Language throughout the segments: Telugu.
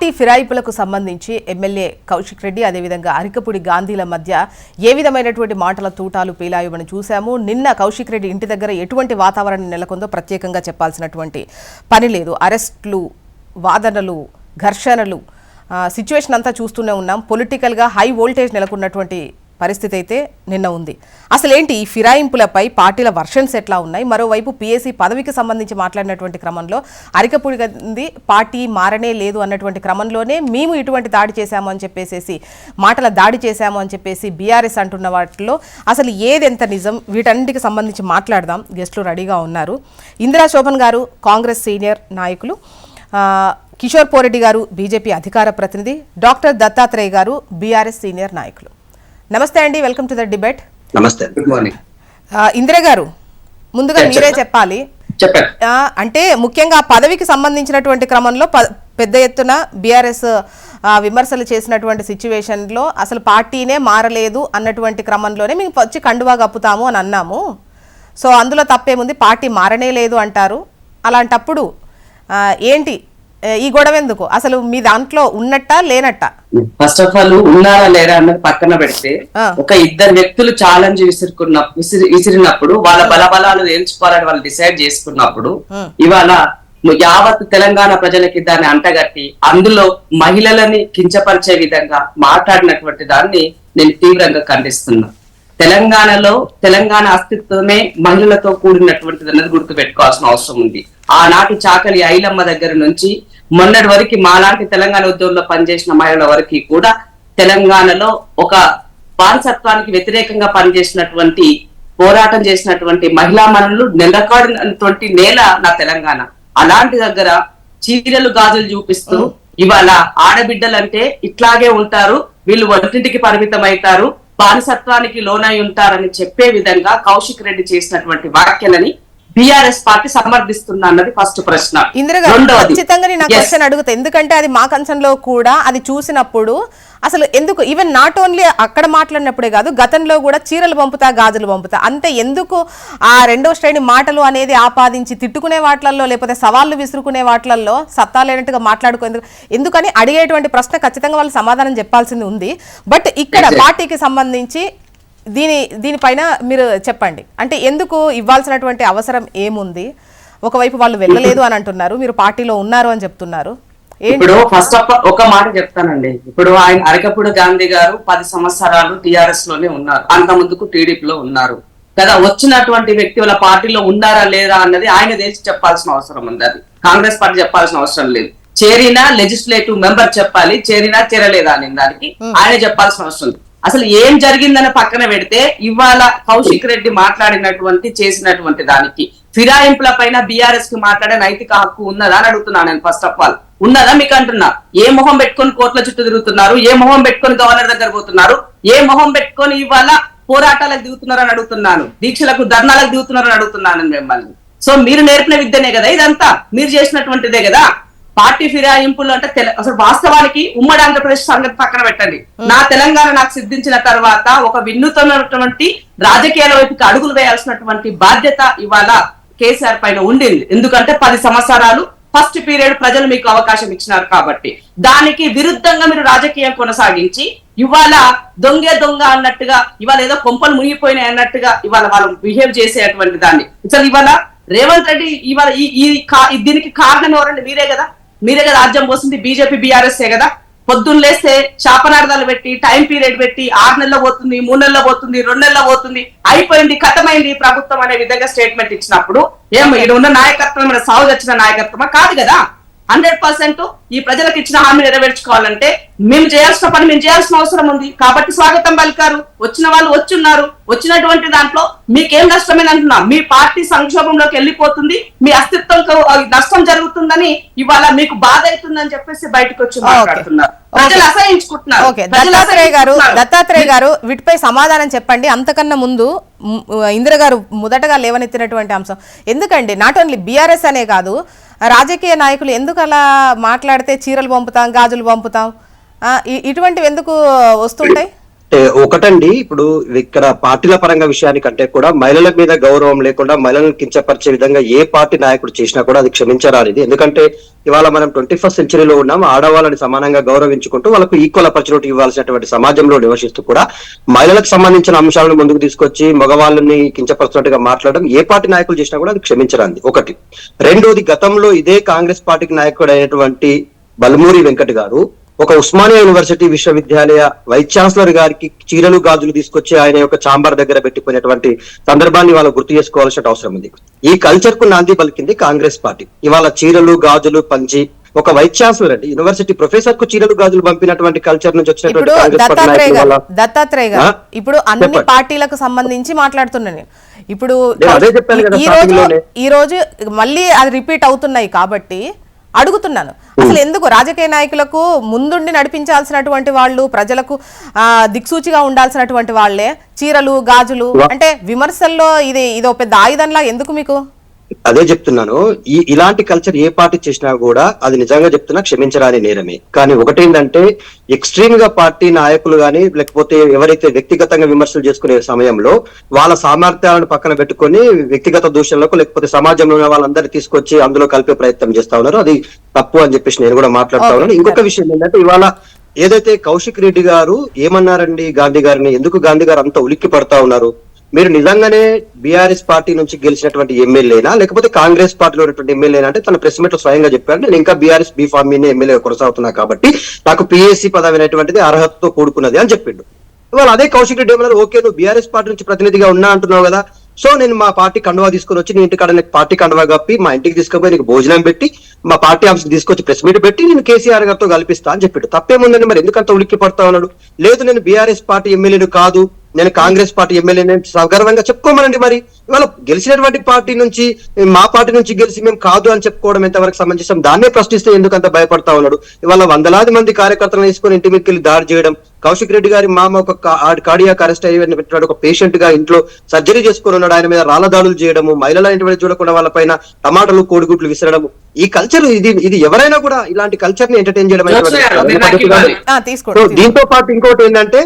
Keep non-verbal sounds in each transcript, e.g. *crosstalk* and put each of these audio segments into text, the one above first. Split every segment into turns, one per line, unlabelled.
పార్టీ ఫిరాయింపులకు సంబంధించి ఎమ్మెల్యే కౌశిక్ రెడ్డి అదేవిధంగా అరికపుడి గాంధీల మధ్య ఏ విధమైనటువంటి మాటల తూటాలు పేలాయో మనం చూశాము. నిన్న కౌశిక్ రెడ్డి ఇంటి దగ్గర ఎటువంటి వాతావరణం నెలకొందో ప్రత్యేకంగా చెప్పాల్సినటువంటి పని లేదు. అరెస్టులు వాదనలు ఘర్షణలు సిచ్యువేషన్ అంతా చూస్తూనే ఉన్నాం. పొలిటికల్గా హై వోల్టేజ్ నెలకొన్నటువంటి పరిస్థితి అయితే నిన్న ఉంది. అసలేంటి ఈ ఫిరాయింపులపై పార్టీల వర్షన్స్ ఎట్లా ఉన్నాయి? మరోవైపు పిఎస్సి పదవికి సంబంధించి మాట్లాడినటువంటి క్రమంలో అరికపుడి గంది పార్టీ మారనే లేదు అన్నటువంటి క్రమంలోనే మేము ఇటువంటి దాడి చేశాము అని చెప్పేసి మాటల దాడి చేశాము అని చెప్పేసి బీఆర్ఎస్ అంటున్న వాటిలో అసలు ఏది ఎంత నిజం? వీటన్నిటికి సంబంధించి మాట్లాడదాం. గెస్టులు రెడీగా ఉన్నారు. ఇందిరా శోభన్ గారు కాంగ్రెస్ సీనియర్ నాయకులు. కిషోర్ పోరెడ్డి గారు బీజేపీ అధికార ప్రతినిధి. డాక్టర్ దత్తాత్రేయ గారు బీఆర్ఎస్ సీనియర్ నాయకులు. నమస్తే అండి వెల్కమ్ టు ద డిబేట్.
నమస్తే. గుడ్ మార్నింగ్
ఇందిర గారు ముందుగా మీరే చెప్పాలి. అంటే ముఖ్యంగా పదవికి సంబంధించినటువంటి క్రమంలో ప- పెద్ద ఎత్తున బీఆర్ఎస్ విమర్శలు చేసినటువంటి సిచ్యువేషన్లో అసలు పార్టీనే మారలేదు అన్నటువంటి క్రమంలోనే మేము వచ్చి కండువా కప్పుతాము అని అన్నాము. సో అందులో తప్పేముంది? పార్టీ మారనే లేదు అంటారు. అలాంటప్పుడు ఏంటి ఈ గొడవ ఎందుకు అసలు మీ దాంట్లో ఉన్నట్టా లేనట్టా
ఫస్ట్ ఆఫ్ ఆల్ ఉన్నారా లేరా అన్నది పక్కన పెడితే. ఒక ఇద్దరు వ్యక్తులు ఛాలెంజ్ విసురుకున్న విసిరి విసిరినప్పుడు వాళ్ళ బలబలాలు తేల్చుకోవాలని వాళ్ళు డిసైడ్ చేసుకున్నప్పుడు. ఇవాళ యావత్ తెలంగాణ ప్రజలకి దాన్ని అంటగట్టి అందులో మహిళలని కించపరిచే విధంగా మాట్లాడినటువంటి దాన్ని నేను తీవ్రంగా ఖండిస్తున్నా తెలంగాణలో తెలంగాణ అస్తిత్వమే మహిళలతో కూడినటువంటిది అన్నది గుర్తు పెట్టుకోవాల్సిన అవసరం ఉంది. ఆనాటి చాకలి ఐలమ్మ దగ్గర నుంచి మొన్నటి వరకు మాలాంటి తెలంగాణ ఉద్యోగంలో పనిచేసిన మహిళల వరకు కూడా తెలంగాణలో ఒక బానిసత్వానికి వ్యతిరేకంగా పనిచేసినటువంటి పోరాటం చేసినటువంటి మహిళా మనులు నిలకాడినటువంటి నేల నా తెలంగాణ. అలాంటి దగ్గర చీరలు గాజులు చూపిస్తూ ఇవాళ ఆడబిడ్డలంటే ఇట్లాగే ఉంటారు వీళ్ళు వంటింటికి పరిమితం అవుతారు బానిసత్వానికి లోనై ఉంటారని చెప్పే విధంగా కౌశిక్ రెడ్డి చేసినటువంటి వ్యాఖ్యలని బిఆర్ఎస్ పార్టీ సమర్థిస్తున్నా అన్నది ఫస్ట్ ప్రశ్న.
ఇందిర ఖచ్చితంగా నేను. క్వశ్చన్ అడుగుతా. ఎందుకంటే అది మా కంచంలో కూడా అది చూసినప్పుడు అసలు ఎందుకు ఈవెన్ నాట్ ఓన్లీ అక్కడ మాట్లాడినప్పుడే కాదు గతంలో కూడా చీరలు పంపుతా గాజులు పంపుతా. అంతే ఎందుకు ఆ రెండో శ్రేణి మాటలు అనేది ఆపాదించి తిట్టుకునే వాటిలలో లేకపోతే సవాళ్ళు విసురుకునే వాటిలలో సత్తా లేనట్టుగా మాట్లాడుకో ఎందుకని అడిగేటువంటి ప్రశ్న ఖచ్చితంగా వాళ్ళు సమాధానం చెప్పాల్సింది ఉంది. బట్ ఇక్కడ. పార్టీకి సంబంధించి దీని దీనిపైన మీరు చెప్పండి. అంటే ఎందుకు ఇవ్వాల్సినటువంటి అవసరం ఏముంది? ఒకవైపు వాళ్ళు వెళ్ళలేదు *laughs* అని అంటున్నారు మీరు పార్టీలో ఉన్నారు అని చెప్తున్నారు.
ఇప్పుడు ఫస్ట్ ఆఫ్ ఆల్ ఒక మాట చెప్తానండి. ఇప్పుడు ఆయన అరకపూడి గాంధీ గారు పది సంవత్సరాలు టిఆర్ఎస్లోనే ఉన్నారు. అంత ముందుకు టీడీపీలో ఉన్నారు. కదా వచ్చినటువంటి వ్యక్తి వాళ్ళ పార్టీలో ఉన్నారా లేదా అన్నది ఆయన తెలిసి చెప్పాల్సిన అవసరం ఉంది అది. కాంగ్రెస్ పార్టీ చెప్పాల్సిన అవసరం లేదు. చేరినా లెజిస్లేటివ్ మెంబర్ చెప్పాలి చేరినా చేరలేదా అని దానికి ఆయన చెప్పాల్సిన అవసరం ఉంది. అసలు ఏం జరిగిందని పక్కన పెడితే ఇవాళ కౌశిక్ రెడ్డి మాట్లాడినటువంటి చేసినటువంటి దానికి. ఫిరాయింపుల పైన బీఆర్ఎస్కి మాట్లాడే నైతిక హక్కు ఉన్నదా అని అడుగుతున్నాను నేను ఫస్ట్ ఆఫ్ ఆల్ ఉన్నదా మీకు అంటున్నా? ఏ మొహం పెట్టుకొని కోర్టుల చుట్టూ తిరుగుతున్నారు? ఏ మొహం పెట్టుకొని గవర్నర్ దగ్గర పోతున్నారు? ఏ మొహం పెట్టుకొని ఇవాళ పోరాటాలకు దిగుతున్నారు అని అడుగుతున్నాను? దీక్షలకు ధర్నాలకు దిగుతున్నారు అని అడుగుతున్నాను మిమ్మల్ని. సో మీరు నేర్పిన విద్యనే కదా ఇదంతా? మీరు చేసినటువంటిదే కదా? పార్టీ ఫిరాయింపులు అంటే తెల- అసలు వాస్తవానికి ఉమ్మడి ఆంధ్రప్రదేశ్ సంగతి పక్కన పెట్టండి. నా తెలంగాణ నాకు సిద్ధించిన తర్వాత ఒక వినూతమైనటువంటి రాజకీయాల వైపుకి అడుగులు వేయాల్సినటువంటి బాధ్యత ఇవాళ కేసీఆర్ పైన ఉండింది. ఎందుకంటే పది సంవత్సరాలు ఫస్ట్ పీరియడ్ ప్రజలు మీకు అవకాశం ఇచ్చినారు కాబట్టి. దానికి విరుద్ధంగా మీరు రాజకీయం కొనసాగించి ఇవాళ దొంగే దొంగ అన్నట్టుగా ఇవాళ ఏదో కొంపలు మునిగిపోయినాయి అన్నట్టుగా ఇవాళ వాళ్ళు బిహేవ్ చేసేటువంటి దాన్ని. అసలు ఇవాళ రేవంత్ రెడ్డి ఇవాళ ఈ దీనికి కారణం ఎవరండి? మీరే కదా. మీరే కదా రాజ్యం పోసింది బీజేపీ బీఆర్ఎస్ కదా? పొద్దున్న లేస్తే శాపనార్థాలు పెట్టి టైం పీరియడ్ పెట్టి ఆరు నెలల్లో పోతుంది మూడు నెలల్లో పోతుంది రెండు నెలల్లో పోతుంది అయిపోయింది కథమైంది ప్రభుత్వం అనే విధంగా స్టేట్మెంట్ ఇచ్చినప్పుడు ఏం ఇక్కడ ఉన్న నాయకత్వం సాగు వచ్చిన నాయకత్వమా? కాదు కదా. హండ్రెడ్ పర్సెంట్ ఈ ప్రజలకు ఇచ్చిన హామీ నెరవేర్చుకోవాలంటే మేము చేయాల్సిన పని మేము చేయాల్సిన అవసరం ఉంది. కాబట్టి స్వాగతం పలికారు. వచ్చిన వాళ్ళు వచ్చున్నారు. వచ్చినటువంటి దాంట్లో మీకేం నష్టమని అంటున్నా. మీ పార్టీ సంక్షోభంలోకి వెళ్ళిపోతుంది. మీ అస్తిత్వంకు ఆ, నష్టం జరుగుతుందని ఇవాళ మీకు బాధ అవుతుందని చెప్పేసి బయటకు వచ్చి మాట్లాడుతున్నారు. ప్రజలు అసహించుకుంటున్నారు.
ఓకే.
ప్రజలు
దత్తాత్రేయ గారు. దత్తాత్రేయ గారు వీటిపై సమాధానం చెప్పండి. అంతకన్నా ముందు ఇందిర గారు మొదటగా లేవనెత్తినటువంటి అంశం. ఎందుకండి? నాట్ ఓన్లీ బీఆర్ఎస్ అనే కాదు రాజకీయ నాయకులు ఎందుకు అలా మాట్లాడితే చీరలు పంపుతాం గాజులు పంపుతాం? ఇటువంటివి ఎందుకు వస్తుంటాయి?
అంటే ఒకటండి ఇప్పుడు ఇక్కడ పార్టీల పరంగా విషయానికంటే కూడా మహిళల మీద గౌరవం లేకుండా మహిళలను కించపరిచే విధంగా ఏ పార్టీ నాయకుడు చేసినా కూడా అది క్షమించరానిది. ఎందుకంటే ఇవాళ మనం ట్వంటీ ఫస్ట్ సెంచరీలో ఉన్నాం ఆడవాళ్ళని సమానంగా గౌరవించుకుంటూ వాళ్ళకు ఈక్వల్ ఆపర్చునిటీ ఇవ్వాల్సినటువంటి సమాజంలో నివసిస్తూ కూడా మహిళలకు సంబంధించిన అంశాలను ముందుకు తీసుకొచ్చి మగవాళ్ళని కించపరుస్తున్నట్టుగా మాట్లాడడం ఏ పార్టీ నాయకులు చేసినా కూడా అది క్షమించరాంది ఒకటి. రెండోది గతంలో ఇదే కాంగ్రెస్ పార్టీకి నాయకుడు అయినటువంటి బల్మూరి వెంకట్ గారు ఒక ఉస్మానియా యూనివర్సిటీ విశ్వవిద్యాలయ వైస్ ఛాన్సలర్ గారికి చీరలు గాజులు తీసుకొచ్చి ఆయన యొక్క చాంబర్ దగ్గర పెట్టిపోయినటువంటి సందర్భాన్ని వాళ్ళు గుర్తు చేసుకోవాల్సిన అవసరం ఉంది ఈ కల్చర్కు నాంది పలికింది కాంగ్రెస్ పార్టీ ఇవాళ చీరలు గాజులు పంచి ఒక వైస్ ఛాన్సలర్ అండి యూనివర్సిటీ ప్రొఫెసర్కు చీరలు గాజులు పంపినటువంటి కల్చర్ నుంచి వచ్చినటువంటి
దత్తాత్రేయ గారు? ఇప్పుడు అన్ని. పార్టీలకు సంబంధించి మాట్లాడుతున్నా నేను ఇప్పుడు ఈ రోజు. ఈ రోజు మళ్ళీ అది రిపీట్ అవుతున్నాయి కాబట్టి అడుగుతున్నాను. అసలు ఎందుకు రాజకీయ నాయకులకు ముందుండి నడిపించాల్సినటువంటి వాళ్ళు ప్రజలకు ఆ, దిక్సూచిగా ఉండాల్సినటువంటి వాళ్ళే? చీరలు గాజులు అంటే విమర్శల్లో ఇది ఇదో పెద్ద ఆయుధంలా ఎందుకు మీకు?
అదే చెప్తున్నాను ఈ ఇలాంటి కల్చర్ ఏ పార్టీ చేసినా కూడా అది నిజంగా చెప్తున్నా క్షమించరాని నేరమే. కానీ ఒకటేంటంటే ఎక్స్ట్రీమ్గా పార్టీ నాయకులు గాని లేకపోతే ఎవరైతే వ్యక్తిగతంగా విమర్శలు చేసుకునే సమయంలో వాళ్ళ సామర్థ్యాలను పక్కన పెట్టుకొని వ్యక్తిగత దూషణలకు లేకపోతే సమాజంలో ఉన్న వాళ్ళందరినీ తీసుకొచ్చి అందులో కలిపే ప్రయత్నం చేస్తా ఉన్నారు. అది తప్పు అని చెప్పేసి నేను కూడా మాట్లాడుతా ఉన్నాను. ఇంకొక విషయం ఏంటంటే ఇవాళ ఏదైతే కౌశిక్ రెడ్డి గారు ఏమన్నారండి గాంధీ గారిని? ఎందుకు గాంధీ గారు అంత ఉలిక్కి పడతా ఉన్నారు? మీరు నిజంగానే బీఆర్ఎస్ పార్టీ నుంచి గెలిచినటువంటి ఎమ్మెల్యేనా? లేకపోతే కాంగ్రెస్ పార్టీలో ఉన్నటువంటి ఎమ్మెల్యేనా? అంటే తన ప్రెస్ మీట్లో స్వయంగా చెప్పారు. నేను ఇంకా బీఆర్ఎస్ బీ ఫార్మ్ ఎమ్మెల్యే కొనసాగుతున్నా కాబట్టి నాకు పిఎస్సి పదవి అనేటువంటిది అర్హతతో కూడుకున్నది అని చెప్పిండు. వాళ్ళు అదే కౌశిక్ రెడ్డి ఏమన్నారు? ఓకే నువ్వు బీఆర్ఎస్ పార్టీ నుంచి ప్రతినిధిగా ఉన్నా అంటున్నావు కదా. సో నేను మా పార్టీ కండువా తీసుకొని వచ్చి నీ ఇంటికాడ నీకు పార్టీ కండువా కప్పి మా ఇంటికి తీసుకుపోయి నీకు భోజనం పెట్టి మా పార్టీ ఆఫీస్ తీసుకొచ్చి ప్రెస్ మీట్ పెట్టి నేను కేసీఆర్ గారితో కల్పిస్తా అని చెప్పాడు. తప్పేముందని మరి? ఎందుకంత ఉలిక్కి పడతా ఉన్నాడు లేదు నేను బీఆర్ఎస్ పార్టీ ఎమ్మెల్యేను కాదు. నేను కాంగ్రెస్ పార్టీ ఎమ్మెల్యేని సగర్వంగా చెప్పుకోమనండి మరి. ఇవాళ గెలిచినటువంటి పార్టీ నుంచి మా పార్టీ నుంచి గెలిచి మేము కాదు అని చెప్పుకోవడం ఎంతవరకు సమంజసం? దాన్నే ప్రశ్నిస్తే ఎందుకు అంత భయపడతా ఉన్నాడు? ఇవాళ వందలాది మంది కార్యకర్తలను తీసుకొని ఇంటి మీదకి వెళ్ళి దాడి చేయడం కౌశిక్ రెడ్డి గారి మామ ఒక కార్డియాక్ అరెస్ట్ అయినటువంటి ఒక పేషెంట్గా ఇంట్లో సర్జరీ చేసుకుని ఉన్నాడు. ఆయన మీద రాళ్ళ దాడులు చేయడము మహిళల ఇంటి చూడకుండా వాళ్ళ పైన టమాటాలు కోడిగుడ్లు విసరడము. ఈ కల్చర్ ఇది ఇది ఎవరైనా కూడా ఇలాంటి కల్చర్ని ఎంటర్టైన్ చేయడం దీంతో పాటు ఇంకోటి ఏంటంటే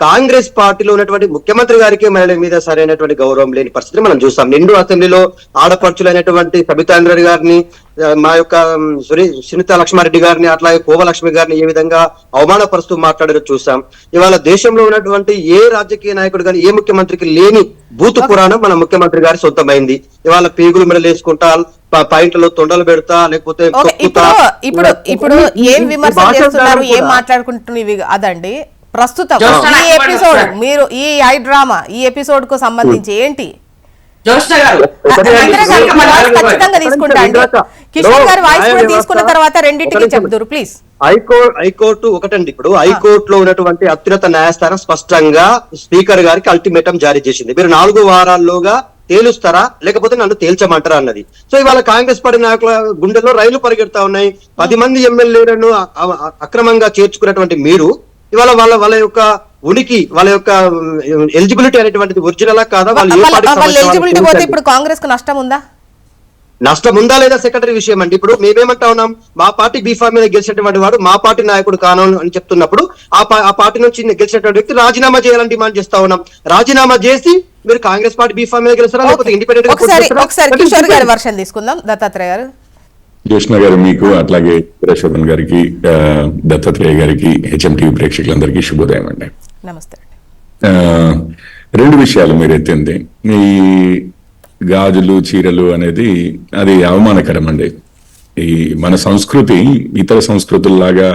కాంగ్రెస్ పార్టీలో ఉన్నటువంటి ముఖ్యమంత్రి గారికి మహిళల మీద సరైనటువంటి గౌరవం లేని పరిస్థితిని మనం చూస్తాం. నిండు అసెంబ్లీలో ఆడపడుచులైనటువంటి సబితాంద్ర గారిని మా యొక్క సునీత లక్ష్మారెడ్డి గారిని అట్లాగే కోవలక్ష్మి గారిని ఏ విధంగా అవమానపరుస్తూ మాట్లాడారో చూసాం ఇవాళ దేశంలో ఉన్నటువంటి ఏ రాజకీయ నాయకుడు కానీ ఏ ముఖ్యమంత్రికి లేని బూతు పురాణం మన ముఖ్యమంత్రి గారి సొంతమైంది. ఇవాళ పేగులు మెడలు వేసుకుంటా ప- పాయింట్లలో తొండలు పెడతా లేకపోతే.
ఇప్పుడు ఇప్పుడు ఏం విమర్శలు చేస్తున్నారు ఇవి? అదండి ప్రస్తుతం ఈ ఎపిసోడ్. మీరు ఈ ఐ డ్రామా ఈ ఎపిసోడ్కు సంబంధించి ఏంటి?
ఒకటే
అందరూ
అండి.
ఖచ్చితంగా తీసుకుంటా కిషోర్ గారి వాయిస్ కూడా తీసుకున్న తర్వాత రెండింటికి. చెప్దురు ప్లీజ్
హైకోర్టు హైకోర్టు ఒకటండి. ఇప్పుడు హైకోర్టులో ఉన్నటువంటి అత్యున్నత న్యాయస్థానం స్పష్టంగా స్పీకర్ గారికి అల్టిమేటం జారీ చేసింది. మీరు నాలుగు వారాల్లోగా తేలుస్తారా? లేకపోతే నన్ను తేల్చమంటారా అన్నది. సో ఇవాళ కాంగ్రెస్ పార్టీ నాయకుల గుండెల్లో రైలు పరిగెడతా ఉన్నాయి. పది మంది ఎమ్మెల్యేలను అక్రమంగా చేర్చుకున్నటువంటి మీరు ఇవాళ వాళ్ళ వాళ్ళ యొక్క ఉనికి వాళ్ళ యొక్క ఎలిజిబిలిటీ అనేటువంటిది ఒరిజినలా కాదా? వాళ్ళు
ఎలిజిబిలిటీ పోతే. ఇప్పుడు కాంగ్రెస్కు నష్టం ఉందా?
నష్టం ఉందా లేదా సెక్రటరీ విషయం అండి. ఇప్పుడు మేమేమంటా ఉన్నాం మా పార్టీ బీఫామ్ మీద గెలిచినటువంటి వాడు మా పార్టీ నాయకుడు కాను అని చెప్తున్నప్పుడు ఆ పార్టీ నుంచి గెలిచినటువంటి వ్యక్తి రాజీనామా చేయాలని డిమాండ్ చేస్తా ఉన్నాం. రాజీనామా చేసి మీరు కాంగ్రెస్ పార్టీ బీఫామ్ మీద గెలుస్తారా? లేకపోతే ఇండిపెండెంట్
ఒకసారి కిషోర్ గారి. వర్షన్ తీసుకుందాం. దత్తాత్రేయ గారు.
జ్యోష్ణ గారు మీకు అట్లాగే వీరశోభన్ గారికి దత్తాత్రేయ గారికి హెచ్ఎం టీవీ ప్రేక్షకులందరికీ శుభోదయం అండి.
నమస్తే
రెండు విషయాలు మీరు ఎత్తింది. ఈ గాజులు చీరలు అనేది అది అవమానకరం అండి. ఈ మన సంస్కృతి ఇతర సంస్కృతుల్లాగా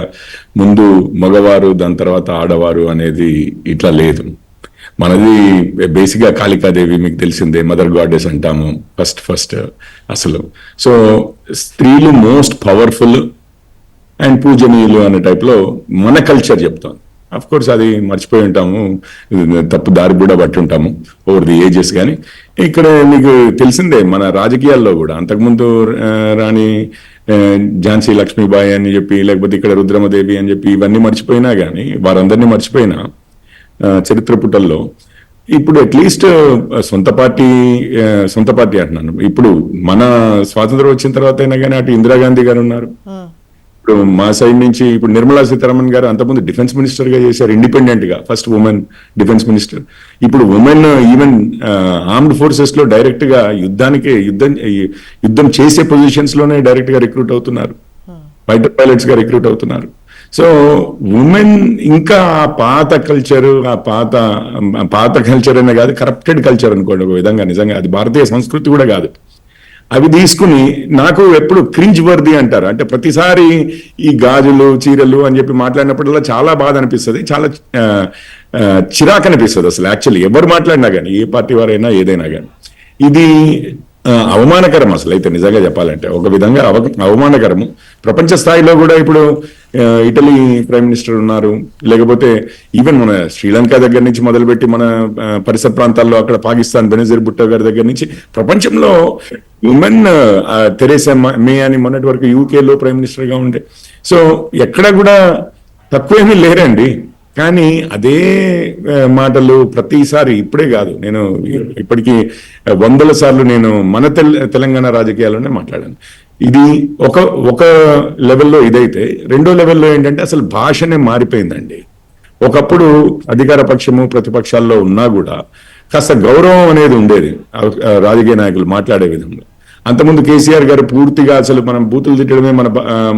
ముందు మగవారు దాని తర్వాత ఆడవారు అనేది ఇట్లా లేదు. మనది బేసిక్గా కాళికాదేవి మీకు తెలిసిందే మదర్ గాడెస్ అంటాము ఫస్ట్ ఫస్ట్ అసలు. సో స్త్రీలు మోస్ట్ పవర్ఫుల్ అండ్ పూజనీయులు అనే టైప్లో మన కల్చర్ చెప్తాం అఫ్ కోర్స్ అది మర్చిపోయి ఉంటాము. తప్పు దారి కూడా బట్టి ఉంటాము ఓవర్ ది ఏజెస్ కానీ ఇక్కడ మీకు తెలిసిందే మన రాజకీయాల్లో కూడా అంతకుముందు రాణి ఝాన్సీ లక్ష్మీబాయి అని చెప్పి లేకపోతే ఇక్కడ రుద్రమదేవి అని చెప్పి ఇవన్నీ మర్చిపోయినా కానీ వారందరినీ మర్చిపోయినా చరిత్ర పుటల్లో ఇప్పుడు అట్లీస్ట్ సొంత పార్టీ ఆ, సొంత పార్టీ అంటున్నాను. ఇప్పుడు మన స్వాతంత్రం వచ్చిన తర్వాత అయినా కానీ అటు ఇందిరాగాంధీ గారు ఉన్నారు. ఇప్పుడు మా సైడ్ నుంచి ఇప్పుడు నిర్మలా సీతారామన్ గారు అంతకుముందు డిఫెన్స్ మినిస్టర్గా చేశారు ఇండిపెండెంట్గా ఫస్ట్ ఉమెన్ డిఫెన్స్ మినిస్టర్ ఇప్పుడు ఉమెన్ ఈవెన్ ఆర్మ్డ్ ఫోర్సెస్లో డైరెక్ట్గా యుద్ధానికి యుద్ధం యుద్ధం చేసే పొజిషన్స్లోనే డైరెక్ట్గా రిక్రూట్ అవుతున్నారు. ఫైటర్ పైలట్స్గా రిక్రూట్ అవుతున్నారు. సో ఉమెన్ ఇంకా ఆ పాత కల్చరు ఆ పాత పాత కల్చర్ అనే కాదు కరప్టెడ్ కల్చర్ అనుకోండి ఒక విధంగా నిజంగా అది భారతీయ సంస్కృతి కూడా కాదు. అవి తీసుకుని నాకు ఎప్పుడు క్రింజ్ వర్ది అంటారు. అంటే ప్రతిసారి ఈ గాజులు చీరలు అని చెప్పి మాట్లాడినప్పుడల్లా చాలా బాధ అనిపిస్తుంది చాలా చిరాకు అనిపిస్తుంది అసలు యాక్చువల్లీ ఎవరు మాట్లాడినా కానీ ఏ పార్టీ వారైనా ఏదైనా కానీ. ఇది అవమానకరం అసలు. అయితే నిజంగా చెప్పాలంటే ఒక విధంగా అవ అవమానకరము. ప్రపంచ స్థాయిలో కూడా ఇప్పుడు ఇటలీ ప్రైమ్ మినిస్టర్ ఉన్నారు. లేకపోతే ఈవెన్ మన శ్రీలంక దగ్గర నుంచి మొదలుపెట్టి మన పరిసర ప్రాంతాల్లో అక్కడ పాకిస్తాన్ బెనజీర్ భుట్టో గారి దగ్గర నుంచి ప్రపంచంలో ఉమెన్ తెరేసా మే అని మొన్నటి వరకు యూకేలో ప్రైమ్ మినిస్టర్గా ఉండే. సో ఎక్కడ కూడా తక్కువేమీ లేరండి. కానీ అదే మాటలు ప్రతిసారి ఇప్పుడే కాదు. నేను ఇప్పటికీ వందల సార్లు నేను మన తెల్ తెలంగాణ రాజకీయాల్లోనే మాట్లాడాను. ఇది ఒక ఒక లెవెల్లో ఇదైతే రెండో లెవెల్లో ఏంటంటే అసలు భాషనే మారిపోయిందండి. ఒకప్పుడు అధికార పక్షము ప్రతిపక్షాల్లో ఉన్నా కూడా కాస్త గౌరవం అనేది ఉండేది. రాజకీయ నాయకులు మాట్లాడే విధంగా. అంతకుముందు కేసీఆర్ గారు పూర్తిగా అసలు మనం బూతులు తిట్టడమే మన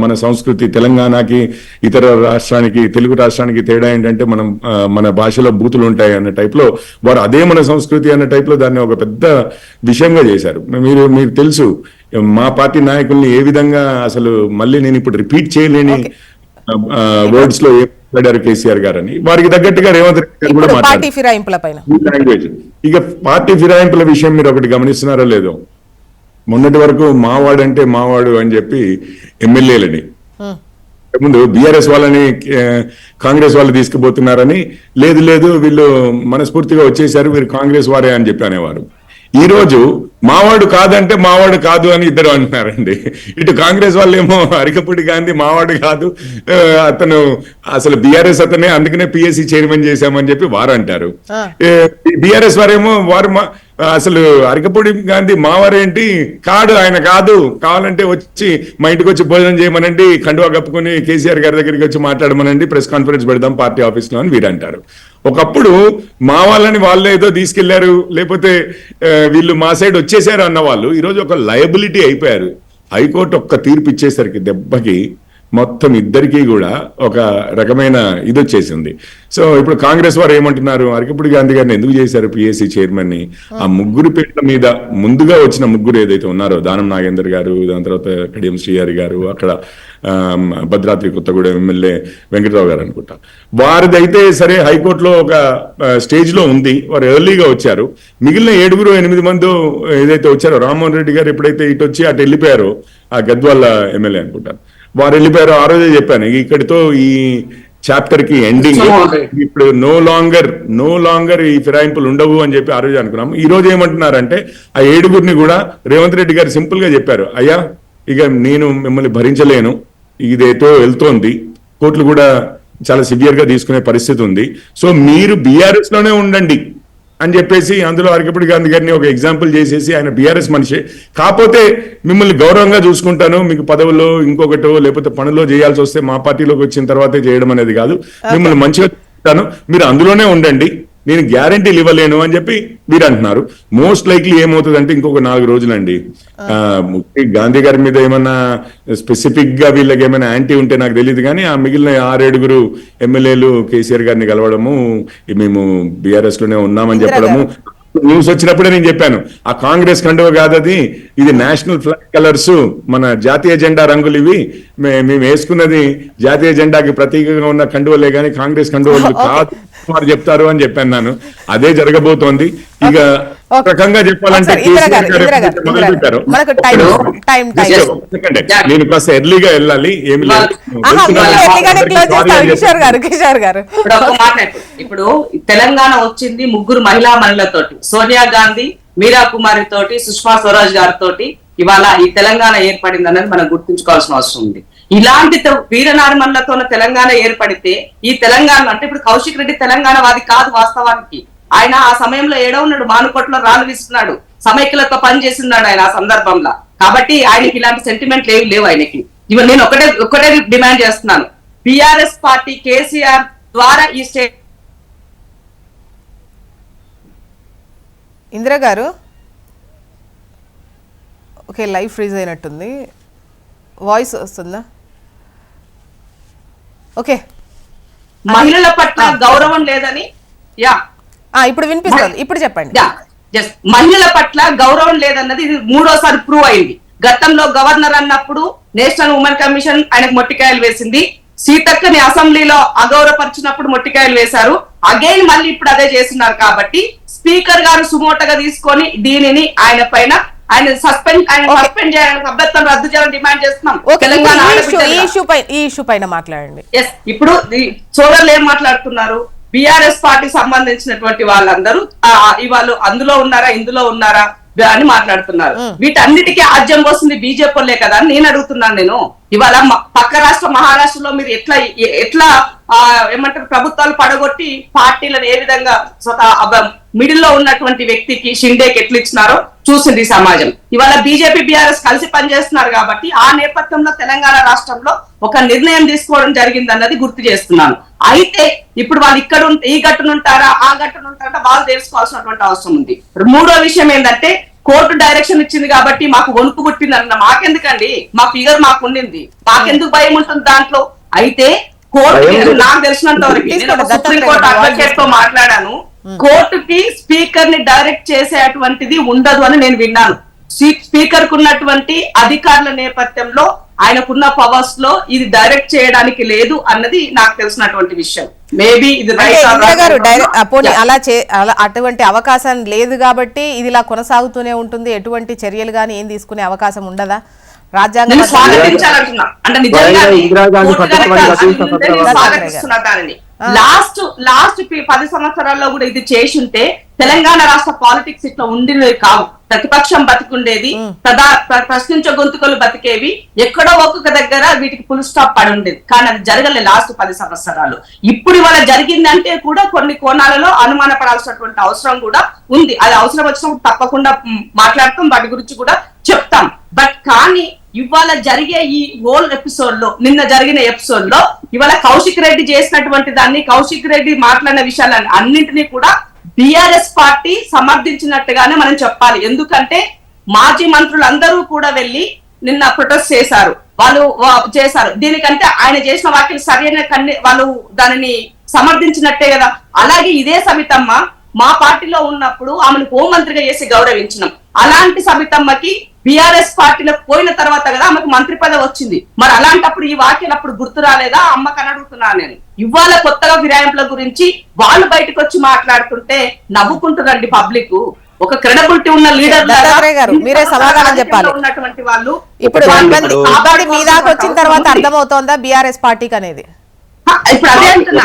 మన సంస్కృతి. తెలంగాణకి ఇతర రాష్ట్రానికి తెలుగు రాష్ట్రానికి తేడా ఏంటంటే మనం మన భాషలో బూతులు ఉంటాయి అన్న టైప్లో వారు అదే మన సంస్కృతి అన్న టైప్లో దాన్ని ఒక పెద్ద విషయంగా చేశారు. మీరు మీకు తెలుసు మా పార్టీ నాయకుల్ని ఏ విధంగా అసలు మళ్ళీ నేను ఇప్పుడు రిపీట్ చేయలేని వర్డ్స్లో ఏం మాట్లాడారు కేసీఆర్ గారు అని వారికి తగ్గట్టుగా రేవంత్ రెడ్డి గారు కూడా మాట్లాడారు. ఇక పార్టీ ఫిరాయింపుల విషయం మీరు ఒకటి గమనిస్తున్నారో లేదో మొన్నటి వరకు మావాడంటే మావాడు అని చెప్పి ఎమ్మెల్యేలని. ముందు బీఆర్ఎస్ వాళ్ళని కాంగ్రెస్ వాళ్ళు తీసుకుపోతున్నారని లేదు లేదు వీళ్ళు మనస్ఫూర్తిగా వచ్చేసారు వీరు కాంగ్రెస్ వారే అని చెప్పి అనేవారు. ఈ రోజు మావాడు కాదంటే మావాడు కాదు అని ఇద్దరు అంటున్నారండి. ఇటు కాంగ్రెస్ వాళ్ళు ఏమో అరికపూడి గాంధీ మావాడు కాదు అతను అసలు బీఆర్ఎస్ అతనే అందుకనే పిఎస్సి చైర్మన్ చేశామని చెప్పి వారు అంటారు. బీఆర్ఎస్ వారేమో వారు మా- అసలు అరకపూడి గాంధీ మావారేంటి కాడు ఆయన కాదు. కావాలంటే వచ్చి మా ఇంటికి వచ్చి భోజనం చేయమనండి. కండువా కప్పుకొని కేసీఆర్ గారి దగ్గరికి వచ్చి మాట్లాడమనండి. ప్రెస్ కాన్ఫరెన్స్ పెడదాం పార్టీ ఆఫీస్లో అని వీరు అంటారు ఒకప్పుడు మా వాళ్ళని వాళ్ళే ఏదో తీసుకెళ్ళారు. లేకపోతే వీళ్ళు మా సైడ్ వచ్చేసారు అన్న వాళ్ళు. ఈరోజు ఒక లయబిలిటీ అయిపోయారు. హైకోర్టు ఒక్క తీర్పు ఇచ్చేసరికి దెబ్బకి మొత్తం ఇద్దరికీ కూడా ఒక రకమైన ఇది వచ్చేసింది. సో ఇప్పుడు కాంగ్రెస్ వారు ఏమంటున్నారు? అరకపూడి గాంధీ గారిని ఎందుకు చేశారు పిఎస్సి చైర్మన్ని ఆ ముగ్గురు పేర్ల మీద ముందుగా వచ్చిన ముగ్గురు ఏదైతే ఉన్నారో దానం నాగేందర్ గారు దాని తర్వాత కడియం శ్రీహరి గారు అక్కడ భద్రాద్రి కొత్తగూడెం ఎమ్మెల్యే వెంకటరావు గారు అనుకుంటా. వారిదైతే సరే హైకోర్టులో ఒక స్టేజ్లో ఉంది. వారు ఎర్లీగా వచ్చారు. మిగిలిన ఏడుగురు ఎనిమిది మంది ఏదైతే వచ్చారో రామ్మోహన్ రెడ్డి గారు ఎప్పుడైతే ఇటు వచ్చి అటు వెళ్ళిపోయారో ఆ గద్వాల ఎమ్మెల్యే అనుకుంటారు వారు వెళ్ళిపోయారు ఆ రోజే చెప్పాను. ఇక్కడితో ఈ చాప్టర్కి ఎండింగ్. ఇప్పుడు నో లాంగర్ నో లాంగర్ ఈ ఫిరాయింపులు ఉండవు అని చెప్పి ఆ రోజు అనుకున్నాము. ఈ రోజు ఏమంటున్నారంటే ఆ ఏడుగురిని కూడా రేవంత్ రెడ్డి గారు సింపుల్గా చెప్పారు. అయ్యా ఇక నేను మిమ్మల్ని భరించలేను. ఇదేతో వెళ్తోంది. కోర్టులు కూడా చాలా సివియర్గా తీసుకునే పరిస్థితి ఉంది. సో మీరు బీఆర్ఎస్లోనే ఉండండి. అని చెప్పేసి అందులో అరకపూడి గాంధీ గారిని ఒక ఎగ్జాంపుల్ చేసేసి ఆయన బీఆర్ఎస్ మనిషి. కాకపోతే మిమ్మల్ని గౌరవంగా చూసుకుంటాను మీకు పదవుల్లో ఇంకొకటో లేకపోతే పనుల్లో చేయాల్సి వస్తే మా పార్టీలోకి వచ్చిన తర్వాతే చేయడం అనేది కాదు. మిమ్మల్ని మంచిగా మీరు అందులోనే ఉండండి. నేను గ్యారంటీలు ఇవ్వలేను అని చెప్పి మీరు అంటున్నారు. మోస్ట్ లైక్లీ ఏమవుతుందంటే ఇంకొక నాలుగు రోజులండి. గాంధీ గారి మీద ఏమన్నా స్పెసిఫిక్గా వీళ్ళకి ఏమైనా యాంటీ ఉంటే నాకు తెలియదు కానీ ఆ మిగిలిన ఆరేడుగురు ఎమ్మెల్యేలు కేసీఆర్ గారిని కలవడము మేము బీఆర్ఎస్లోనే ఉన్నామని చెప్పడము న్యూస్ వచ్చినప్పుడే నేను చెప్పాను. ఆ కాంగ్రెస్ కండువ కాదు అది ఇది నేషనల్ ఫ్లాగ్ కలర్స్ మన జాతీయ జెండా రంగులు ఇవి. మేము వేసుకున్నది జాతీయ జెండాకి ప్రతీకగా ఉన్న కండువలే కానీ కాంగ్రెస్ కండువలు కాదు చెప్తారు అని చెప్పాను నేను. అదే జరగబోతోంది. ఇక రకంగా చెప్పాలంటే నేను కాస్త ఎర్లీగా వెళ్ళాలి ఏమి లేదు.
ఆహా మీరు
వెళ్తున్నాను.
ఎన్నికనే క్లోజ్ చేస్తారు కిషోర్ గారు కిషోర్ గారు.
ఇప్పుడు ఒక మాట చెప్పు. ఇప్పుడు తెలంగాణ వచ్చింది ముగ్గురు మహిళా మహిళలతోటి సోనియా గాంధీ మీరా కుమారి తోటి సుష్మా స్వరాజ్ గారితో ఇవాళ ఈ తెలంగాణ ఏర్పడింది అనేది మనం గుర్తుంచుకోవాల్సిన అవసరం ఉంది. ఇలాంటి తె- వీరనారిమణులతో తెలంగాణ ఏర్పడితే ఈ తెలంగాణ అంటే ఇప్పుడు కౌశిక్ రెడ్డి తెలంగాణ వాది కాదు వాస్తవానికి. ఆయన ఆ సమయంలో ఏడో ఉన్నాడు మానుకోట్లో రాళ్ళు విస్తున్నాడు సమైక్యులతో పని చేస్తున్నాడు ఆయన ఆ సందర్భంలో. కాబట్టి ఆయనకి ఇలాంటి సెంటిమెంట్లు ఏవి లేవు ఆయనకి. ఇవ నేను ఒకటే ఒకటే డిమాండ్ చేస్తున్నాను. బిఆర్ఎస్ పార్టీ కేసీఆర్ ద్వారా ఈ స్టేట్
ఇందిరా గారు? ఓకే లైవ్ ఫ్రీజ్ అయినట్టుంది. వాయిస్ వస్తుందా? ఓకే.
మహిళల పట్ల గౌరవం లేదని యా.
ఇప్పుడు వినిపిస్తుంది. ఇప్పుడు చెప్పండి.
జస్ట్ మహిళల పట్ల గౌరవం లేదన్నది ఇది మూడోసారి ప్రూవ్ అయింది. గతంలో గవర్నర్ అన్నప్పుడు నేషనల్ ఉమెన్ కమిషన్ ఆయనకు మొట్టికాయలు వేసింది. సీతక్కని అసెంబ్లీలో అగౌరవపరిచినప్పుడు మొట్టికాయలు వేశారు. అగైన్ మళ్ళీ ఇప్పుడు అదే చేస్తున్నారు కాబట్టి స్పీకర్ గారు సుమోటగా తీసుకొని దీనిని ఆయన పైన ఆయన సస్పెండ్ ఆయన. సస్పెండ్ చేయాలని అభ్యర్థన రద్దు చేయాలని డిమాండ్ చేస్తున్నాం. తెలంగాణ
ఈ ఇష్యూ పైన మాట్లాడండి.
ఎస్ ఇప్పుడు సోదరులు ఏం మాట్లాడుతున్నారు? బిఆర్ఎస్ పార్టీ సంబంధించినటువంటి వాళ్ళందరూ ఇవాళ అందులో ఉన్నారా ఇందులో ఉన్నారా అని మాట్లాడుతున్నారు. వీటన్నిటికీ ఆజ్యం పోస్తుంది బీజేపీ వాళ్ళే కదా అని నేను అడుగుతున్నాను నేను. ఇవాళ పక్క రాష్ట్ర మహారాష్ట్రలో మీరు ఎట్లా ఎట్లా ఆ, ఏమంటారు ప్రభుత్వాలు పడగొట్టి పార్టీలను ఏ విధంగా మిడిల్లో ఉన్నటువంటి వ్యక్తికి షిండేకి ఎట్లు ఇచ్చినారో చూసింది ఈ సమాజం. ఇవాళ బీజేపీ బీఆర్ఎస్ కలిసి పనిచేస్తున్నారు కాబట్టి ఆ నేపథ్యంలో తెలంగాణ రాష్ట్రంలో ఒక నిర్ణయం తీసుకోవడం జరిగింది అన్నది గుర్తు చేస్తున్నాను. అయితే ఇప్పుడు వాళ్ళు ఇక్కడ ఈ గట్టునుంటారా ఆ గట్టునుంటారా వాళ్ళు తెలుసుకోవాల్సినటువంటి అవసరం ఉంది. మూడో విషయం ఏంటంటే కోర్టు డైరెక్షన్ ఇచ్చింది కాబట్టి మాకు వణుకు పుట్టింది అన్న మాకెందుకండి? మా ఫిగర్ మాకు ఉండింది మాకెందుకు భయం ఉంటుంది దాంట్లో? అయితే కోర్టు. నాకు తెలిసినంత వరకు సుప్రీం కోర్టు అడ్వకేట్తో మాట్లాడాను. కోర్టుకి స్పీకర్ని డైరెక్ట్ చేసేటువంటిది ఉండదు అని నేను విన్నాను. స్పీకర్కు ఉన్నటువంటి అధికారుల నేపథ్యంలో ఆయనకున్న పవర్స్లో ఇది డైరెక్ట్ చేయడానికి లేదు అన్నది నాకు తెలిసినటువంటి విషయం. మేబీ ఇది
అలా అటువంటి అవకాశం లేదు కాబట్టి ఇది ఇలా కొనసాగుతూనే ఉంటుంది. ఎటువంటి చర్యలు కానీ ఏం తీసుకునే అవకాశం ఉండదా? రాజ్యాంగ
స్వాగతించాలంటున్నా. అంటే ఉంటే లాస్ట్ లాస్ట్ పది సంవత్సరాల్లో కూడా ఇది చేసుంటే తెలంగాణ రాష్ట్ర పాలిటిక్స్ ఇట్లా ఉండినవి కావు. ప్రతిపక్షం బతికుండేది ప్రధా ప్ర- ప్రశ్నించే గొంతుకలు బతికేవి ఎక్కడో ఒక్కొక్క దగ్గర వీటికి ఫుల్ స్టాప్ పడి ఉండేది. కానీ అది జరగలే లాస్ట్ పది సంవత్సరాలు. ఇప్పుడు ఇవాళ జరిగిందంటే కూడా కొన్ని కోణాలలో అనుమానపడాల్సినటువంటి అవసరం కూడా ఉంది. అది అవసరం వచ్చినప్పుడు తప్పకుండా మాట్లాడతాం వాటి గురించి కూడా చెప్తాం. బట్ కానీ ఇవాళ జరిగే ఈ హోల్ ఎపిసోడ్లో నిన్న జరిగిన ఎపిసోడ్లో ఇవాళ కౌశిక్ రెడ్డి చేసినటువంటి దాన్ని కౌశిక్ రెడ్డి మాట్లాడిన విషయాలన్నీ అన్నింటినీ కూడా టిఆర్ఎస్ పార్టీ సమర్థించినట్టుగానే మనం చెప్పాలి. ఎందుకంటే మాజీ మంత్రులందరూ కూడా వెళ్ళి నిన్న ప్రొటెస్ట్ చేశారు. వాళ్ళు చేశారు. దీనికంటే ఆయన చేసిన వాక్యం సరైన కన్ని వాళ్ళు దానిని సమర్థించినట్టే కదా. అలాగే ఇదే సమితమ్మ మా పార్టీలో ఉన్నప్పుడు ఆమెను హోంమంత్రిగా చేసి గౌరవించినాం. అలాంటి సబితమ్మకి బిఆర్ఎస్ పార్టీలోకి పోయిన తర్వాత కదా ఆమెకు మంత్రి పదవి వచ్చింది. మరి అలాంటప్పుడు ఈ వాక్యాలు అప్పుడు గుర్తు రాలేదా? అమ్మకు అని అడుగుతున్నా నేను. ఇవాళ కొత్తగా ఫిరాయింపుల గురించి వాళ్ళు బయటకు వచ్చి మాట్లాడుతుంటే నవ్వుకుంటున్నారండి పబ్లిక్. ఒక క్రెడబిలిటీ ఉన్న లీడర్
మీరే సమాధానం చెప్పాలి.
ఉన్నటువంటి వాళ్ళు
ఇప్పుడు మీ దాకా వచ్చిన తర్వాత అర్థమవుతోందా బీఆర్ఎస్ పార్టీకి అనేది?
ఇప్పుడు అదే అంటున్నా.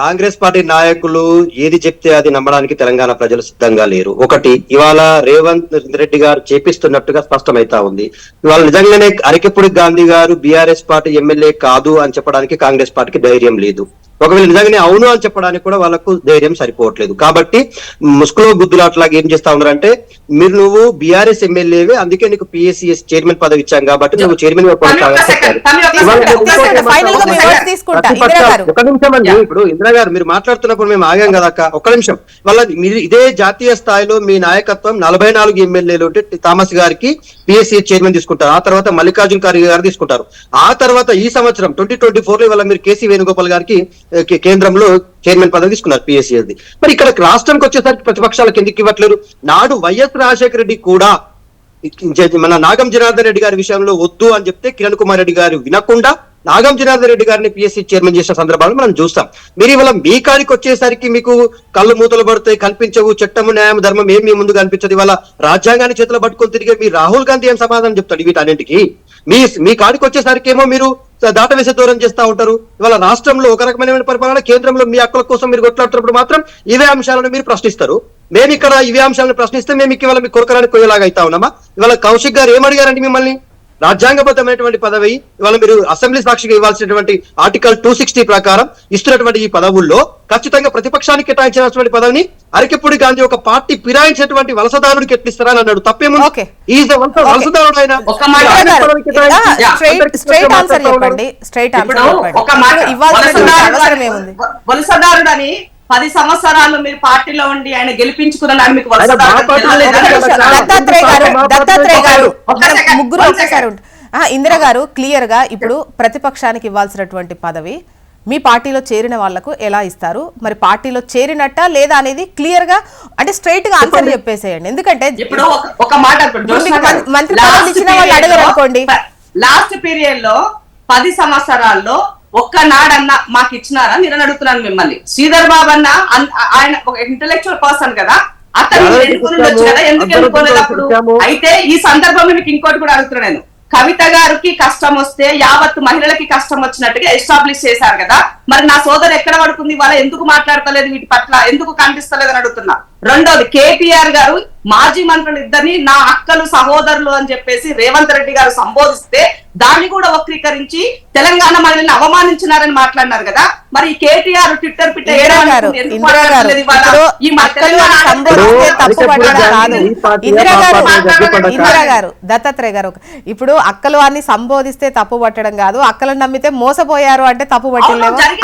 కాంగ్రెస్ పార్టీ నాయకులు ఏది చెప్తే అది నమ్మడానికి తెలంగాణ ప్రజలు సిద్ధంగా లేరు. ఒకటి ఇవాళ రేవంత్ రెడ్డి గారు చేపిస్తున్నట్టుగా స్పష్టమైతా ఉంది. ఇవాళ నిజంగానే అరకెప్పుడు గాంధీ గారు బీఆర్ఎస్ పార్టీ ఎమ్మెల్యే కాదు అని చెప్పడానికి కాంగ్రెస్ పార్టీకి ధైర్యం లేదు. ఒకవేళ నిజంగానే అవును అని చెప్పడానికి కూడా వాళ్ళకు ధైర్యం సరిపోవట్లేదు. కాబట్టి ముసుగులో గుద్దులాట్లాగా ఏం చేస్తా ఉన్నారంటే మీరు నువ్వు బీఆర్ఎస్ ఎమ్మెల్యేవే అందుకే నీకు పిఎస్సిఎస్ చైర్మన్ పదవి ఇచ్చాం కాబట్టి నువ్వు చైర్మన్. ఒక నిమిషం అండి ఇప్పుడు ఇందిరా గారు మీరు మాట్లాడుతున్నప్పుడు మేము ఆగాం కదా అక్క. ఒక్క నిమిషం. వాళ్ళ మీరు ఇదే జాతీయ స్థాయిలో మీ నాయకత్వం నలభై నాలుగు ఎమ్మెల్యేలు ఉంటే థామస్ గారికి పిఎస్సీ చైర్మన్ తీసుకుంటారు. ఆ తర్వాత మల్లికార్జున ఖర్గే గారు తీసుకుంటారు. ఆ తర్వాత ఈ సంవత్సరం ట్వంటీ ట్వంటీ ఫోర్లో ఇవాళ మీరు కేసీ వేణుగోపాల్ గారికి కేంద్రంలో చైర్మన్ పదవి తీసుకున్నారు పిఎస్సిఎస్ది మరి ఇక్కడ రాష్ట్రానికి వచ్చేసరికి ప్రతిపక్షాలకు ఎందుకు ఇవ్వట్లేరు. నాడు వైఎస్ రాజశేఖర రెడ్డి కూడా మన నాగం జనార్దన్ రెడ్డి గారి విషయంలో వద్దు అని చెప్తే కిరణ్ కుమార్ రెడ్డి గారు వినకుండా నాగం జనార్దన్ రెడ్డి గారిని పిఎస్సీ చైర్మన్ చేసిన సందర్భాలు మనం చూస్తాం. మీరు ఇవాళ మీ కాడికి వచ్చేసరికి మీకు కళ్ళు మూతలు పడతాయి కల్పించవు చట్టము న్యాయం ధర్మం ఏం మీ ముందు కనిపించదు ఇవాళ రాజ్యాంగాన్ని చేతిలో పట్టుకొని తిరిగే మీ రాహుల్ గాంధీ ఏం సమాధానం చెప్తాడు వీటన్నింటికి? మీ మీ కాడికి వచ్చేసరికి ఏమో మీరు దాటవేసే దూరం చేస్తా ఉంటారు. ఇవాళ రాష్ట్రంలో ఒక రకమైన పరిపాలన కేంద్రంలో మీ హక్కుల కోసం మీరు కొట్లాడుతున్నప్పుడు మాత్రం ఇవే అంశాలను మీరు ప్రశ్నిస్తారు. మేము ఇక్కడ ఇవే అంశాలను ప్రశ్నిస్తే మేము ఇవాళ మీ కొరకరానికి కొయ్యేలాగా అవుతా ఉన్నామా? ఇవాళ కౌశిక్ గారు ఏమడిగారండి మిమ్మల్ని? రాజ్యాంగబద్ధమైనటువంటి పదవి ఇవాళ మీరు అసెంబ్లీ సాక్షిగా ఇవ్వాల్సినటువంటి ఆర్టికల్ టూ సిక్స్టీ ప్రకారం ఇస్తున్నటువంటి ఈ పదవుల్లో ఖచ్చితంగా ప్రతిపక్షానికి కేటాయించినటువంటి పదవిని అరకెప్పుడు గాంధీ ఒక పార్టీ ఫిరాయించినటువంటి వలసదారుడికి ఎట్లిస్తారని అన్నాడు. తప్పేముంది. ఈజ్ వలసదారుడు ఆయన
వలసదారుడు అని పది సంవత్సరాలు మీరు పార్టీలో ఉండి ఆయన గెలిపించుకున్న మీకు.
దత్తాత్రేయ గారు దత్తాత్రేయ గారు ముగ్గురు ఒకేసారి ఇందిర గారు క్లియర్గా ఇప్పుడు ప్రతిపక్షానికి ఇవ్వాల్సినటువంటి పదవి మీ పార్టీలో చేరిన వాళ్ళకు ఎలా ఇస్తారు? మరి పార్టీలో చేరినట్ట లేదా అనేది క్లియర్గా అంటే స్ట్రైట్గా ఆన్సర్ చెప్పేసేయండి. ఎందుకంటే మంత్రి
last
పదవులు ఇచ్చిన వాళ్ళు
period
అడగరు
లో-
అనుకోండి.
లాస్ట్ పీరియడ్లో పది సంవత్సరాల్లో ఒక్క నాడన్న మాకు ఇచ్చినారా అని అడుగుతున్నాను మిమ్మల్ని. శ్రీధర్ బాబు అన్న అన్- ఆయన ఒక ఇంటెలెక్చువల్ పర్సన్ కదా. అతను ఎన్నుకుని ఎందుకు ఎన్నుకోలేదు అప్పుడు. అయితే ఈ సందర్భంలో మీకు ఇంకోటి కూడా అడుగుతున్నాను నేను. కవిత గారికి కష్టం వస్తే యావత్ మహిళలకి కష్టం వచ్చినట్టుగా ఎస్టాబ్లిష్ చేశారు కదా. మరి నా సోదరు ఎక్కడ పడుకుంది? వాళ్ళ ఎందుకు మాట్లాడతలేదు వీటి పట్ల? ఎందుకు కనిపిస్తలేదు అని అడుగుతున్నా. రెండోది కేటీఆర్ గారు మాజీ మంత్రులు ఇద్దరిని నా అక్కలు సహోదరులు అని చెప్పేసి రేవంత్ రెడ్డి గారు సంబోధిస్తే దాన్ని కూడా వక్రీకరించి తెలంగాణ మహిళల్ని అవమానించినారని మాట్లాడినారు కదా. మరి కేటీఆర్ ట్విట్టర్ పిట్ట
ఇందిరా గారు దత్తాత్రేయ గారు ఇప్పుడు అక్కలు అని సంబోధిస్తే తప్పు పట్టడం కాదు అక్కలను నమ్మితే మోసపోయారు అంటే తప్పు వదిలేస్తున్నారేమో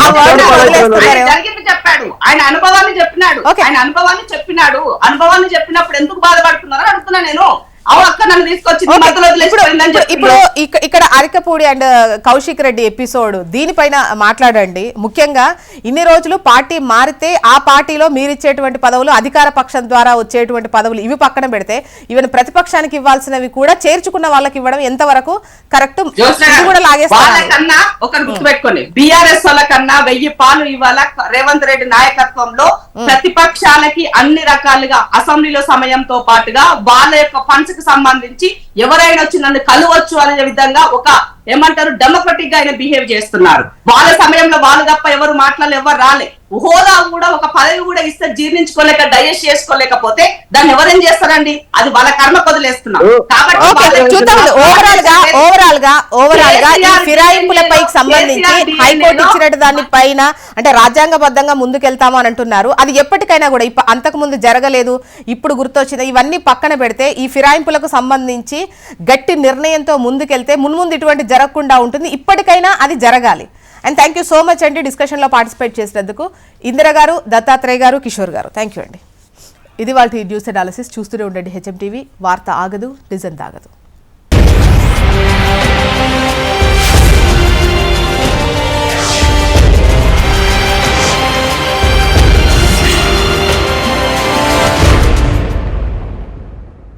జరిగింది చెప్పాడు. ఆయన అనుభవాన్ని చెప్పినాడు. ఆయన అనుభవాన్ని చెప్పినాడు. అనుభవాన్ని చెప్పినప్పుడు ఎందుకు బాధపడుతున్నారని అడుగుతున్నా నేను.
ఇప్పుడు ఇక్కడ అరికపూడి అండ్ కౌశిక్ రెడ్డి ఎపిసోడ్ దీనిపైన మాట్లాడండి. ముఖ్యంగా ఇన్ని రోజులు పార్టీ మారితే ఆ పార్టీలో మీరిచ్చేటువంటి పదవులు అధికార పక్షం ద్వారా వచ్చేటువంటి పదవులు ఇవి పక్కన పెడితే ఈవెన్ ప్రతిపక్షానికి ఇవ్వాల్సినవి కూడా చేర్చుకున్న వాళ్ళకి ఇవ్వడం ఎంతవరకు కరెక్ట్?
జ్యోత్స్న
ఇది
గారు,
కూడా
గుర్తుపెట్టుకోండి. బిఆర్ఎస్ వాళ్ళకన్నా వెయ్యి పాలు ఇవాళ రేవంత్ రెడ్డి నాయకత్వంలో ప్రతిపక్షాలకి అన్ని రకాలుగా అసెంబ్లీలో సమయంతో పాటుగా వాళ్ళ యొక్క ఫండ్స్ కి సంబంధించి ఎవరైనా వచ్చి నన్ను కలవచ్చు అనే విధంగా ఒక ఏమంటారు డెమోక్రటిక్గా ఆయన బిహేవ్ చేస్తున్నారు. వాళ్ళ సమయంలో వాళ్ళు తప్ప ఎవరు మాట్లాడలే ఎవరు రాలే. హోదా కూడా ఒక పదవి కూడా ఇస్తే జీర్ణించుకోలేక డైజెస్ట్ చేసుకోలేకపోతే దాన్ని ఎవరేం చేస్తారండి? అది వాళ్ళ కర్మ వదిలేస్తున్నారు కాబట్టి
ఓవరాల్గా ఓవరాల్గా ఓవరాల్గా ఈ ఫిరాయింపులపై సంబంధించి హైకోర్టు ఇచ్చినట్టు దాని పైన అంటే రాజ్యాంగబద్ధంగా ముందుకెళ్తాము అని అంటున్నారు. అది ఎప్పటికైనా కూడా ఇప్ప అంతకు ముందు జరగలేదు ఇప్పుడు గుర్తొచ్చింది. ఇవన్నీ పక్కన పెడితే ఈ ఫిరాయింపులకు సంబంధించి గట్టి నిర్ణయంతో ముందుకెళ్తే మున్ముందు ఇటువంటి జరగకుండా ఉంటుంది. ఇప్పటికైనా అది జరగాలి. And thank you so much అండి డిస్కషన్లో పార్టిసిపేట్ చేసినందుకు. ఇందిర గారు దత్తాత్రేయ గారు కిషోర్ గారు. థ్యాంక్ యూ అండి ఇది వాళ్ళ న్యూస్ అనాలిసిస్ చూస్తూనే ఉండండి హెచ్ఎం టీవీ వార్త ఆగదు నిజం తాగదు.